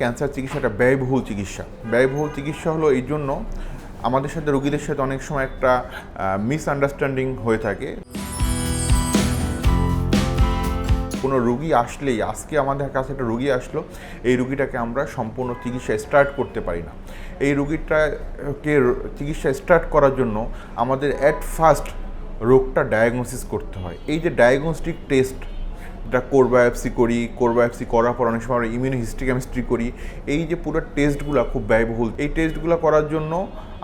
Cancer চিকিৎসাটা ব্যয়বহুল চিকিৎসা। ব্যয়বহুল চিকিৎসা হলো এই জন্য আমাদের সাথে রোগীদের সাথে অনেক সময় একটা মিসআন্ডারস্ট্যান্ডিং হয়ে থাকে। কোনো রুগী আসলেই, আজকে আমাদের কাছে একটা রুগী আসলো, এই রুগীটাকে আমরা সম্পূর্ণ চিকিৎসা স্টার্ট করতে পারি না। এই রুগীটাকে চিকিৎসা স্টার্ট করার জন্য আমাদের অ্যাট ফার্স্ট রোগটা ডায়াগনোসিস করতে হয়। এই যে ডায়াগনস্টিক টেস্ট এটা কোর বায়োপসি করি কোর বায়োপসি করার পর অনেক সময় আমরা ইমিউনো হিস্ট্রি কেমিস্ট্রি করি। এই যে পুরো টেস্টগুলো খুব ব্যয়বহুল। এই টেস্টগুলো করার জন্য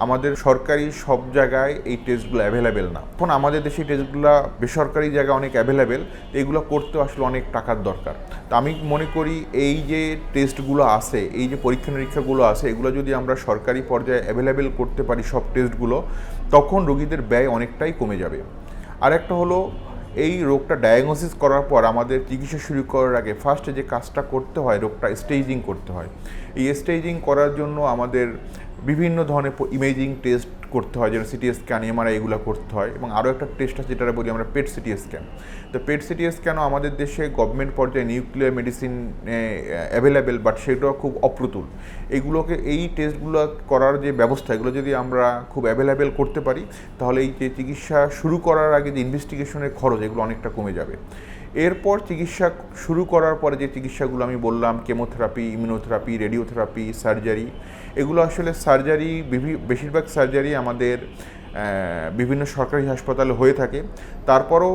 আমাদের সরকারি সব জায়গায় এই টেস্টগুলো অ্যাভেলেবেল না। এখন আমাদের দেশে টেস্টগুলো বেসরকারি জায়গায় অনেক অ্যাভেলেবেল এগুলো করতে আসলে অনেক টাকার দরকার। তো আমি মনে করি এই যে টেস্টগুলো আছে, এই যে পরীক্ষা নিরীক্ষাগুলো আছে, এগুলো যদি আমরা সরকারি পর্যায়ে অ্যাভেলেবেল করতে পারি সব টেস্টগুলো তখন রোগীদের ব্যয় অনেকটাই কমে যাবে। আর একটা হলো এই রোগটা ডায়াগনোসিস করার পর আমাদের চিকিৎসা শুরু করার আগে ফার্স্টে যে কাজটা করতে হয়, রোগটা স্টেজিং করতে হয়। এই স্টেজিং করার জন্য আমাদের বিভিন্ন ধরনের ইমেজিং টেস্ট করতে হয়, যেমন সিটি স্ক্যান এমআরআই এগুলো করতে হয়। এবং আরও একটা টেস্ট আছে যেটা বলি আমরা পেট সিটি স্ক্যান। তো পেট সিটি স্ক্যানও আমাদের দেশে গভর্নমেন্ট পর্যায়ে নিউক্লিয়ার মেডিসিন অ্যাভেলেবেল বাট সেটাও খুব অপ্রতুল। এগুলোকে, এই টেস্টগুলো করার যে ব্যবস্থা, এগুলো যদি আমরা খুব অ্যাভেলেবেল করতে পারি, তাহলে এই যে চিকিৎসা শুরু করার আগে যে ইনভেস্টিগেশনের খরচ, এগুলো অনেকটা কমে যাবে। এরপর চিকিৎসা শুরু করার পরে যে চিকিৎসাগুলো আমি বললাম, কেমোথেরাপি, ইমিউনোথেরাপি, রেডিওথেরাপি, সার্জারি, এগুলো আসলে সার্জারি বেশিরভাগ সার্জারি আমাদের বিভিন্ন সরকারি হাসপাতালে হয়ে থাকে। তারপরও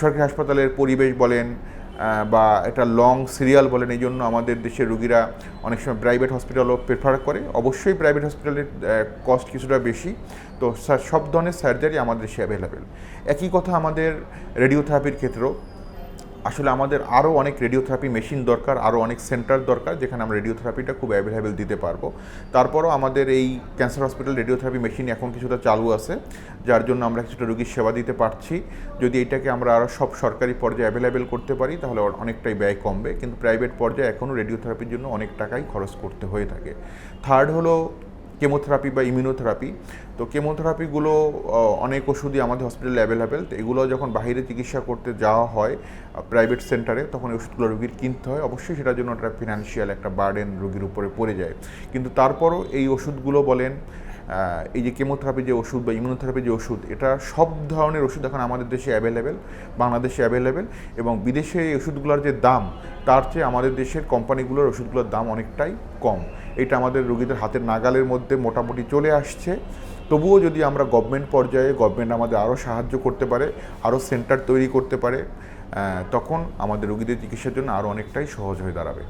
সরকারি হাসপাতালের পরিবেশ বলেন বা এটা লং সিরিয়াল বলেন, এই জন্য আমাদের দেশের রুগীরা অনেক সময় প্রাইভেট হসপিটালও প্রেফার করে। অবশ্যই প্রাইভেট হসপিটালের কস্ট কিছুটা বেশি। তো সব ধরনের সার্জারি আমাদের দেশে অ্যাভেলেবেল একই কথা আমাদের রেডিওথেরাপির ক্ষেত্রেও। আসলে আমাদের আরও অনেক রেডিওথেরাপি মেশিন দরকার, আরও অনেক সেন্টার দরকার, যেখানে আমরা রেডিওথেরাপিটা খুব অ্যাভেলেবেল দিতে পারব। তারপরও আমাদের এই ক্যান্সার হসপিটাল রেডিওথেরাপি মেশিন এখন কিছুটা চালু আছে, যার জন্য আমরা কিছুটা রোগীর সেবা দিতে পারছি। যদি এটাকে আমরা আরও সব সরকারি পর্যায়ে অ্যাভেলেবেল করতে পারি, তাহলে অনেকটাই ব্যয় কমবে। কিন্তু প্রাইভেট পর্যায়ে এখনও রেডিওথেরাপির জন্য অনেক টাকাই খরচ করতে হয়ে থাকে। থার্ড হলো কেমোথেরাপি বা ইমিউনোথেরাপি তো কেমোথেরাপিগুলো অনেক ওষুধই আমাদের হসপিটালে অ্যাভেলেবেল তো এগুলো যখন বাইরে চিকিৎসা করতে যাওয়া হয় প্রাইভেট সেন্টারে তখন ওষুধগুলো রুগীর কিনতে হয়। অবশ্যই সেটার জন্য একটা ফিনান্সিয়াল একটা বার্ডেন রুগীর উপরে পড়ে যায়। কিন্তু তারপরও এই ওষুধগুলো বলেন এই যে কেমোথেরাপি যে ওষুধ বা ইমিউনোথেরাপি যে ওষুধ, এটা সব ধরনের ওষুধ এখন আমাদের দেশে অ্যাভেলেবেল বাংলাদেশে অ্যাভেলেবেল এবং বিদেশে এই ওষুধগুলোর যে দাম, তার চেয়ে আমাদের দেশের কোম্পানিগুলোর ওষুধগুলোর দাম অনেকটাই কম। এটা আমাদের রোগীদের হাতের নাগালের মধ্যে মোটামুটি চলে আসছে। তবুও যদি আমরা গভর্নমেন্ট পর্যায়ে গভর্নমেন্ট আমাদের আরও সাহায্য করতে পারে, আরও সেন্টার তৈরি করতে পারে তখন আমাদের রোগীদের চিকিৎসার জন্য আরও অনেকটাই সহজ হয়ে দাঁড়াবে।